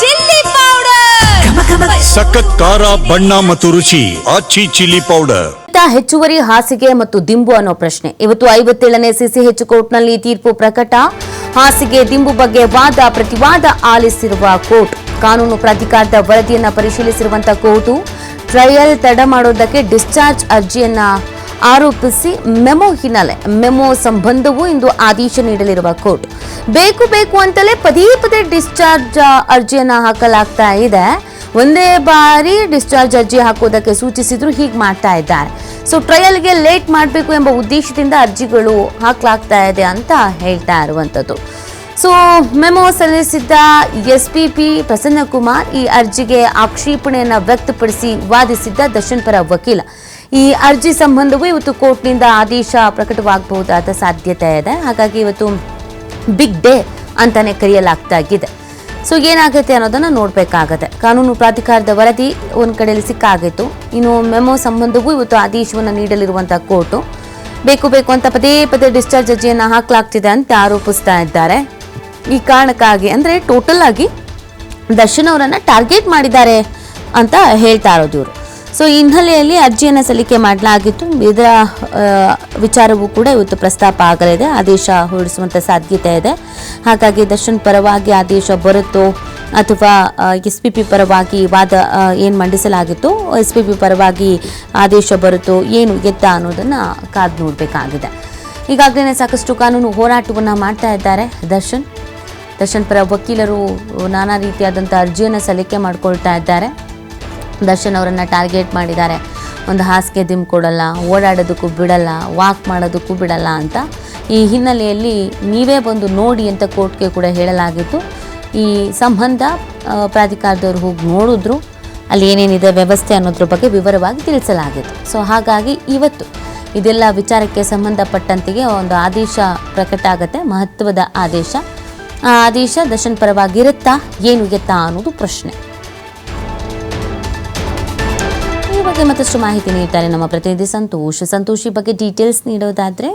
Chilli powder. ಸಖತ್ ಖಾರ ಬಣ್ಣ ಮತ್ತು ರುಚಿ. Aachi chilli powder. ಹೆಚ್ಚುವರಿ ಹಾಸಿಗೆ ಮತ್ತು ದಿಂಬು ಅನ್ನೋ ಪ್ರಶ್ನೆ. ಇವತ್ತು ಐವತ್ತೇಳನೇ ಸಿಸಿಎಚ್ ಕೋರ್ಟ್ನಲ್ಲಿ ತೀರ್ಪು ಪ್ರಕಟ. ಹಾಸಿಗೆ ದಿಂಬು ಬಗ್ಗೆ ವಾದ ಪ್ರತಿವಾದ ಆಲಿಸಿರುವ ಕೋರ್ಟ್. ಕಾನೂನು ಪ್ರಾಧಿಕಾರದ ವರದಿಯನ್ನ ಪರಿಶೀಲಿಸಿರುವಂತಹ ಕೋರ್ಟು ಟ್ರಯಲ್ ತಡ ಮಾಡೋದಕ್ಕೆ ಡಿಸ್ಚಾರ್ಜ್ ಅರ್ಜಿಯನ್ನ ಆರೋಪಿಸಿ ಮೆಮೊ ಹಿನ್ನೆಲೆ. ಮೆಮೊ ಸಂಬಂಧವೂ ಇಂದು ಆದೇಶ ನೀಡಲಿರುವ ಕೋರ್ಟ್. ಬೇಕು ಬೇಕು ಅಂತಲೇ ಪದೇ ಪದೇ ಡಿಸ್ಚಾರ್ಜ್ ಅರ್ಜಿಯನ್ನು ಹಾಕಲಾಗ್ತಾ ಇದೆ. ಒಂದೇ ಬಾರಿ ಡಿಸ್ಚಾರ್ಜ್ ಅರ್ಜಿ ಹಾಕೋದಕ್ಕೆ ಸೂಚಿಸಿದ್ರು ಹೀಗೆ ಮಾಡ್ತಾ ಇದ್ದಾರೆ. ಸೊ ಟ್ರಯಲ್ಗೆ ಲೇಟ್ ಮಾಡಬೇಕು ಎಂಬ ಉದ್ದೇಶದಿಂದ ಅರ್ಜಿಗಳು ಹಾಕಲಾಗ್ತಾ ಇದೆ ಅಂತ ಹೇಳ್ತಾ ಇರುವಂಥದ್ದು. ಸೊ ಮೆಮೊ ಸಲ್ಲಿಸಿದ್ದ ಎಸ್ ಪಿ ಪಿ ಪ್ರಸನ್ನಕುಮಾರ್ ಈ ಅರ್ಜಿಗೆ ಆಕ್ಷೇಪಣೆಯನ್ನು ವ್ಯಕ್ತಪಡಿಸಿ ವಾದಿಸಿದ್ದ ದರ್ಶನ್ ಪರ ವಕೀಲ. ಈ ಅರ್ಜಿ ಸಂಬಂಧವೂ ಇವತ್ತು ಕೋರ್ಟ್ನಿಂದ ಆದೇಶ ಪ್ರಕಟವಾಗಬಹುದಾದ ಸಾಧ್ಯತೆ ಇದೆ. ಹಾಗಾಗಿ ಇವತ್ತು ಬಿಗ್ ಡೇ ಅಂತಾನೆ ಕರೆಯಲಾಗ್ತಾ ಇದೆ. ಸೊ ಏನಾಗುತ್ತೆ ಅನ್ನೋದನ್ನ ನೋಡಬೇಕಾಗತ್ತೆ. ಕಾನೂನು ಪ್ರಾಧಿಕಾರದ ವರದಿ ಒಂದು ಕಡೆಯಲ್ಲಿ ಸಿಕ್ಕಾಗಿತ್ತು. ಇನ್ನು ಮೆಮೊ ಸಂಬಂಧವೂ ಇವತ್ತು ಆದೇಶವನ್ನು ನೀಡಲಿರುವಂತಹ ಕೋರ್ಟು. ಬೇಕು ಬೇಕು ಅಂತ ಪದೇ ಪದೇ ಡಿಸ್ಚಾರ್ಜ್ ಅರ್ಜಿಯನ್ನು ಹಾಕಲಾಗ್ತಿದೆ ಅಂತ ಆರೋಪಿಸ್ತಾ ಇದ್ದಾರೆ. ಈ ಕಾರಣಕ್ಕಾಗಿ ಅಂದರೆ ಟೋಟಲ್ ಆಗಿ ದರ್ಶನ್ ಅವರನ್ನು ಟಾರ್ಗೆಟ್ ಮಾಡಿದ್ದಾರೆ ಅಂತ ಹೇಳ್ತಾ ಇರೋದು ಇವರು. ಸೊ ಈ ಹಿನ್ನೆಲೆಯಲ್ಲಿ ಅರ್ಜಿಯನ್ನು ಸಲ್ಲಿಕೆ ಮಾಡಲಾಗಿತ್ತು. ಇದರ ವಿಚಾರವೂ ಕೂಡ ಇವತ್ತು ಪ್ರಸ್ತಾಪ ಆಗಲಿದೆ. ಆದೇಶ ಹೊರಡಿಸುವಂಥ ಸಾಧ್ಯತೆ ಇದೆ. ಹಾಗಾಗಿ ದರ್ಶನ್ ಪರವಾಗಿ ಆದೇಶ ಬರುತ್ತೋ ಅಥವಾ ಎಸ್ ಪಿ ಪಿ ಪರವಾಗಿ ವಾದ ಏನು ಮಂಡಿಸಲಾಗಿತ್ತು ಎಸ್ ಪಿ ಪಿ ಪರವಾಗಿ ಆದೇಶ ಬರುತ್ತೋ, ಏನು ಎತ್ತ ಅನ್ನೋದನ್ನು ಕಾದು ನೋಡಬೇಕಾಗಿದೆ. ಈಗಾಗಲೇ ಸಾಕಷ್ಟು ಕಾನೂನು ಹೋರಾಟವನ್ನು ಮಾಡ್ತಾ ಇದ್ದಾರೆ ದರ್ಶನ್. ದರ್ಶನ್ ಪರ ವಕೀಲರು ನಾನಾ ರೀತಿಯಾದಂಥ ಅರ್ಜಿಯನ್ನು ಸಲ್ಲಿಕೆ ಮಾಡಿಕೊಳ್ತಾ ಇದ್ದಾರೆ. ದರ್ಶನ್ ಅವರನ್ನು ಟಾರ್ಗೆಟ್ ಮಾಡಿದ್ದಾರೆ. ಒಂದು ಹಾಸಿಗೆ ದಿಮ್ ಕೊಡಲ್ಲ, ಓಡಾಡೋದಕ್ಕೂ ಬಿಡಲ್ಲ, ವಾಕ್ ಮಾಡೋದಕ್ಕೂ ಬಿಡಲ್ಲ ಅಂತ ಈ ಹಿನ್ನೆಲೆಯಲ್ಲಿ ನೀವೇ ಬಂದು ನೋಡಿ ಅಂತ ಕೋರ್ಟ್ಗೆ ಕೂಡ ಹೇಳಲಾಗಿತ್ತು. ಈ ಸಂಬಂಧ ಪ್ರಾಧಿಕಾರದವರು ಹೋಗಿ ನೋಡಿದ್ರು. ಅಲ್ಲಿ ಏನೇನಿದೆ ವ್ಯವಸ್ಥೆ ಅನ್ನೋದ್ರ ಬಗ್ಗೆ ವಿವರವಾಗಿ ತಿಳಿಸಲಾಗಿತ್ತು. ಸೊ, ಹಾಗಾಗಿ ಇವತ್ತು ಇದೆಲ್ಲ ವಿಚಾರಕ್ಕೆ ಸಂಬಂಧಪಟ್ಟಂತೆಗೆ ಒಂದು ಆದೇಶ ಪ್ರಕಟ ಆಗುತ್ತೆ, ಮಹತ್ವದ ಆದೇಶ. ಆ ಆದೇಶ ದರ್ಶನ್ ಪರವಾಗಿರುತ್ತಾ, ಏನು ಎತ್ತಾ ಅನ್ನೋದು ಪ್ರಶ್ನೆ. ಬಗ್ಗೆ ಮತ್ತಷ್ಟು ಮಾಹಿತಿ ನೀಡ್ತಾರೆ ನಮ್ಮ ಪ್ರತಿನಿಧಿ ಸಂತೋಷ್. ಸಂತೋಷ್, ಈ ಬಗ್ಗೆ ಡೀಟೇಲ್ಸ್ ನೀಡೋದಾದ್ರೆ?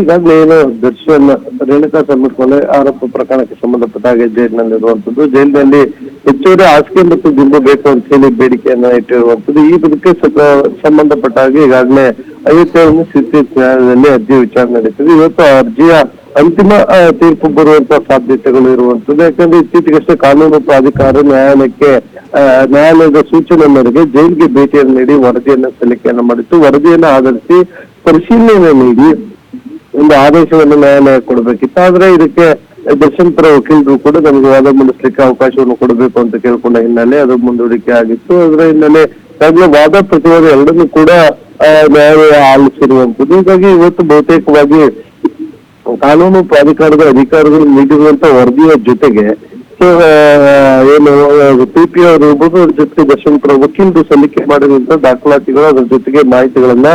ಈಗಾಗಲೇ ಏನು ದರ್ಶನ್ ರೇಣುಕಾ ಸಬ್ಮಿಟ್ ಕೊಲೆ ಆರೋಪ ಪ್ರಕರಣಕ್ಕೆ ಸಂಬಂಧಪಟ್ಟ ಹಾಗೆ ಜೈಲಿನಲ್ಲಿರುವಂತದ್ದು ಜೈಲಿನಲ್ಲಿ ಹೆಚ್ಚುವರಿ ಹಾಸಿಗೆ ಮತ್ತು ದಿಂಬು ಬೇಕು ಅಂತ ಹೇಳಿ ಬೇಡಿಕೆಯನ್ನ ಇಟ್ಟಿರುವಂತದ್ದು ಈ ಬಗ್ಗೆ ಸಂಬಂಧಪಟ್ಟ ಹಾಗೆ ಈಗಾಗಲೇ ಅಯೋಧ್ಯೆಯನ್ನು ಸಿಸಿ ನ್ಯಾಯಾಲಯದಲ್ಲಿ ಅರ್ಜಿ ವಿಚಾರಣೆ ನಡೀತದೆ ಇವತ್ತು ಅರ್ಜಿಯ ಅಂತಿಮ ತೀರ್ಪು ಬರುವಂತ ಸಾಧ್ಯತೆಗಳು ಇರುವಂತದ್ದು ಯಾಕಂದ್ರೆ ಇತ್ತೀಚೆಗಷ್ಟೇ ಕಾನೂನು ಪ್ರಾಧಿಕಾರ ನ್ಯಾಯಾಲಯಕ್ಕೆ ನ್ಯಾಯಾಲಯದ ಸೂಚನೆ ಮೇರೆಗೆ ಜೈಲ್ಗೆ ಭೇಟಿಯನ್ನು ನೀಡಿ ವರದಿಯನ್ನ ಸಲ್ಲಿಕೆಯನ್ನ ಮಾಡಿತ್ತು. ವರದಿಯನ್ನ ಆಧರಿಸಿ ಪರಿಶೀಲನೆ ನೀಡಿ ಒಂದು ಆದೇಶವನ್ನು ನ್ಯಾಯಾಲಯ ಕೊಡಬೇಕಿತ್ತು. ಆದ್ರೆ ಇದಕ್ಕೆ ದರ್ಶನ್ ಪರ ವಕೀಲರು ಕೂಡ ನಮಗೆ ವಾದ ಮಂಡಿಸ್ಲಿಕ್ಕೆ ಅವಕಾಶವನ್ನು ಕೊಡಬೇಕು ಅಂತ ಕೇಳ್ಕೊಂಡ ಹಿನ್ನೆಲೆ ಅದು ಮುಂದೂಡಿಕೆ ಆಗಿತ್ತು. ಅದರ ಹಿನ್ನೆಲೆ ಈಗಾಗಲೇ ವಾದ ಪ್ರತಿವಾದ ಎರಡನ್ನೂ ಕೂಡ ನ್ಯಾಯಾಲಯ ಆಲಿಸಿರುವಂತದ್ದು ಹೀಗಾಗಿ ಇವತ್ತು ಬಹುತೇಕವಾಗಿ ಕಾನೂನು ಪ್ರಾಧಿಕಾರದ ಅಧಿಕಾರಿಗಳು ನೀಡಿರುವಂತ ವರದಿಯ ಜೊತೆಗೆ ಏನು ಪಿ ಪಿ ಅವರು ಜೊತೆಗೆ ದರ್ಶನ್ ಪರ ವಕೀಲರು ಸಲ್ಲಿಕೆ ಮಾಡಿರುವಂತ ದಾಖಲಾತಿಗಳು ಅದರ ಜೊತೆಗೆ ಮಾಹಿತಿಗಳನ್ನ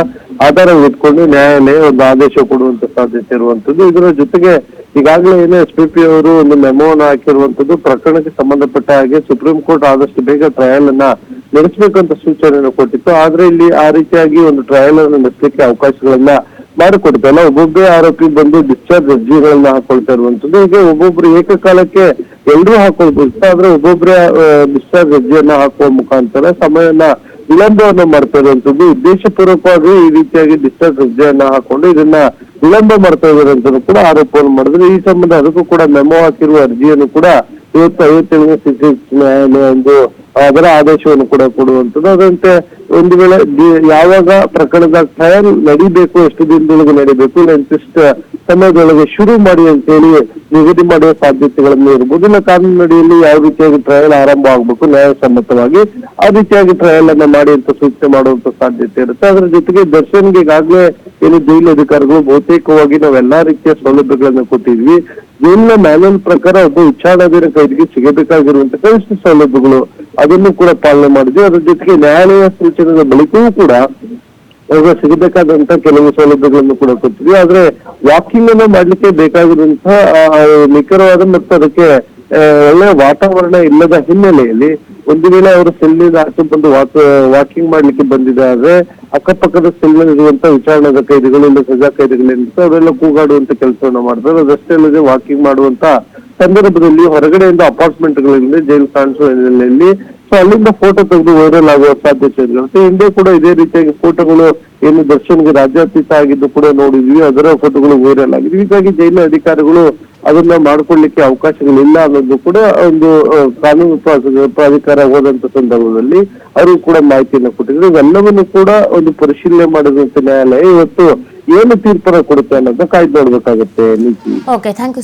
ಆಧಾರವಿಟ್ಕೊಂಡು ನ್ಯಾಯಾಲಯ ಒಂದು ಆದೇಶ ಕೊಡುವಂತ ಸಾಧ್ಯತೆ ಇರುವಂತದ್ದು. ಇದರ ಜೊತೆಗೆ ಈಗಾಗಲೇ ಏನು ಎಸ್ ಪಿ ಪಿ ಅವರು ಒಂದು ಮೆಮೋವನ್ನು ಹಾಕಿರುವಂತದ್ದು ಪ್ರಕರಣಕ್ಕೆ ಸಂಬಂಧಪಟ್ಟ ಹಾಗೆ ಸುಪ್ರೀಂ ಕೋರ್ಟ್ ಆದಷ್ಟು ಬೇಗ ಟ್ರಯಲ್ ಅನ್ನ ನಡೆಸಬೇಕಂತ ಸೂಚನೆಯನ್ನು ಕೊಟ್ಟಿತ್ತು. ಆದ್ರೆ ಇಲ್ಲಿ ಆ ರೀತಿಯಾಗಿ ಒಂದು ಟ್ರಯಲ್ ಅನ್ನು ನಡೆಸಲಿಕ್ಕೆ ಅವಕಾಶಗಳನ್ನ ಮಾಡಿಕೊಡ್ತಲ್ಲ ಒಬ್ಬೊಬ್ಬರೇ ಆರೋಪಿ ಬಂದು ಡಿಸ್ಚಾರ್ಜ್ ಅರ್ಜಿಗಳನ್ನ ಹಾಕೊಳ್ತಾ ಇರುವಂತದ್ದು ಈಗ ಒಬ್ಬೊಬ್ರು ಏಕಕಾಲಕ್ಕೆ ಎಲ್ಲರೂ ಹಾಕೊಳ್ಬೋದು. ಆದ್ರೆ ಒಬ್ಬೊಬ್ಬರೇ ಡಿಸ್ಚಾರ್ಜ್ ಅರ್ಜಿಯನ್ನ ಹಾಕುವ ಮುಖಾಂತರ ಸಮಯನ ವಿಳಂಬವನ್ನ ಮಾಡ್ತಾ ಇರುವಂತದ್ದು ಉದ್ದೇಶಪೂರ್ವಕವಾಗಿ ಈ ರೀತಿಯಾಗಿ ಡಿಸ್ಚಾರ್ಜ್ ಅರ್ಜಿಯನ್ನ ಹಾಕೊಂಡು ಇದನ್ನ ವಿಳಂಬ ಮಾಡ್ತಾ ಇದ್ದಾರೆ ಕೂಡ ಆರೋಪವನ್ನು ಮಾಡಿದ್ರೆ. ಈ ಸಂಬಂಧ ಅದಕ್ಕೂ ಕೂಡ ಮೆಮೊ ಹಾಕಿರುವ ಅರ್ಜಿಯನ್ನು ಕೂಡ ಇವತ್ತು ಐವತ್ತೇಳನೇ ಸಿಟಿ ನ್ಯಾಯಾಲಯ ಒಂದು ಅದರ ಆದೇಶವನ್ನು ಕೂಡ ಕೊಡುವಂತದ್ದು ಅದಂತೆ ಒಂದು ವೇಳೆ ಯಾವಾಗ ಪ್ರಕರಣದ ಟ್ರಯಲ್ ನಡಿಬೇಕು, ಎಷ್ಟು ದಿನದೊಳಗೆ ನಡಿಬೇಕು ಇಂತಿಷ್ಟ ಸಮಯದೊಳಗೆ ಶುರು ಮಾಡಿ ಅಂತ ಹೇಳಿ ನಿಗದಿ ಮಾಡುವ ಸಾಧ್ಯತೆಗಳನ್ನು ಇರಬಹುದು ಇಲ್ಲ ಕಾನೂನಿನಡಿಯಲ್ಲಿ ಯಾವ ರೀತಿಯಾಗಿ ಟ್ರಯಲ್ ಆರಂಭ ಆಗಬೇಕು, ನ್ಯಾಯಸಮ್ಮತವಾಗಿ ಆ ರೀತಿಯಾಗಿ ಟ್ರಯಲ್ ಅನ್ನ ಮಾಡಿ ಅಂತ ಸೂಚನೆ ಮಾಡುವಂತ ಸಾಧ್ಯತೆ ಇರುತ್ತೆ. ಅದರ ಜೊತೆಗೆ ದರ್ಶನ್ಗೆ ಈಗಾಗಲೇ ಏನು ಜೈಲು ಅಧಿಕಾರಿಗಳು ಬಹುತೇಕವಾಗಿ ನಾವೆಲ್ಲಾ ರೀತಿಯ ಸೌಲಭ್ಯಗಳನ್ನು ಕೊಟ್ಟಿದ್ವಿ. ಜೈಲಿನ ಮ್ಯಾನುವಲ್ ಪ್ರಕಾರ ಒಬ್ಬ ವಿಚಾರಣಾಧೀನ ಕೈದಿಗೆ ಸಿಗಬೇಕಾಗಿರುವಂತಹ ಕನಿಷ್ಠ ಸೌಲಭ್ಯಗಳು ಅದನ್ನು ಕೂಡ ಪಾಲನೆ ಮಾಡಿದ್ವಿ. ಅದ್ರ ಜೊತೆಗೆ ನ್ಯಾಯಾಲಯ ಸೂಚನೆಯ ಬಳಿಕವೂ ಕೂಡ ಅವ್ರಿಗೆ ಸಿಗಬೇಕಾದಂತ ಕೆಲವು ಸೌಲಭ್ಯಗಳನ್ನು ಕೂಡ ಕೊಡ್ತೀವಿ ಆದ್ರೆ ವಾಕಿಂಗ್ ಅನ್ನು ಮಾಡ್ಲಿಕ್ಕೆ ಬೇಕಾಗಿರುವಂತಹ ನಿಖರವಾದ ಮತ್ತು ಅದಕ್ಕೆ ಒಳ್ಳೆ ಒಳ್ಳೆಯ ವಾತಾವರಣ ಇಲ್ಲದ ಹಿನ್ನೆಲೆಯಲ್ಲಿ ಒಂದು ವೇಳೆ ಅವರು ಸೆಲ್ನಿಂದ ಆಚೆ ಬಂದು ವಾಕ್ ವಾಕಿಂಗ್ ಮಾಡ್ಲಿಕ್ಕೆ ಬಂದಿದ್ದಾರೆ ಅಕ್ಕಪಕ್ಕದ ಸೆಲ್ನಲ್ಲಿ ಇರುವಂತ ವಿಚಾರಣಾ ಕೈದಿಗಳು ಇಲ್ಲ ಸಜಾ ಕೈದಿಗಳು ಏನಿರುತ್ತೆ ಅವರೆಲ್ಲ ಕೂಗಾಡುವಂತ ಕೆಲಸವನ್ನ ಮಾಡ್ತಾರೆ. ಅದಷ್ಟೇ ಅಲ್ಲದೆ ವಾಕಿಂಗ್ ಮಾಡುವಂತ ಸಂದರ್ಭದಲ್ಲಿ ಹೊರಗಡೆಯಿಂದ ಅಪಾರ್ಟ್ಮೆಂಟ್ಗಳಿಂದ ಜೈಲು ಕಾಣಿಸುವ ಸೊ ಅಲ್ಲಿಂದ ಫೋಟೋ ತೆಗೆದು ವೈರಲ್ ಆಗುವ ಸಾಧ್ಯತೆ ಇರುತ್ತೆ ಹಿಂದೆ ಕೂಡ ಇದೇ ರೀತಿಯಾಗಿ ಫೋಟೋಗಳು ಏನು ದರ್ಶನ್ಗೆ ರಾಜ್ಯಾತೀತ ಆಗಿದ್ದು ಕೂಡ ನೋಡಿದ್ವಿ. ಅದರ ಫೋಟೋಗಳು ವೈರಲ್ ಆಗಿದ್ವಿ. ಹೀಗಾಗಿ ಜೈಲು ಅಧಿಕಾರಿಗಳು ಅದನ್ನ ಮಾಡ್ಕೊಳ್ಳಿಕ್ಕೆ ಅವಕಾಶಗಳಿಲ್ಲ ಅನ್ನೋದು ಕೂಡ ಒಂದು ಕಾನೂನು ಪ್ರಾ- ಪ್ರಾಧಿಕಾರ ಹೋದಂತ ಸಂದರ್ಭದಲ್ಲಿ ಅವರು ಕೂಡ ಮಾಹಿತಿಯನ್ನು ಕೊಟ್ಟಿದ್ರು. ಇವೆಲ್ಲವನ್ನು ಕೂಡ ಒಂದು ಪರಿಶೀಲನೆ ಮಾಡಿದಂತ ನ್ಯಾಯಾಲಯ ಇವತ್ತು ಏನು ತೀರ್ಪನ್ನ ಕೊಡುತ್ತೆ ಅನ್ನೋದನ್ನ ಕಾಯ್ದು ನೋಡ್ಬೇಕಾಗುತ್ತೆ ಓಕೆ ಥ್ಯಾಂಕ್ ಯು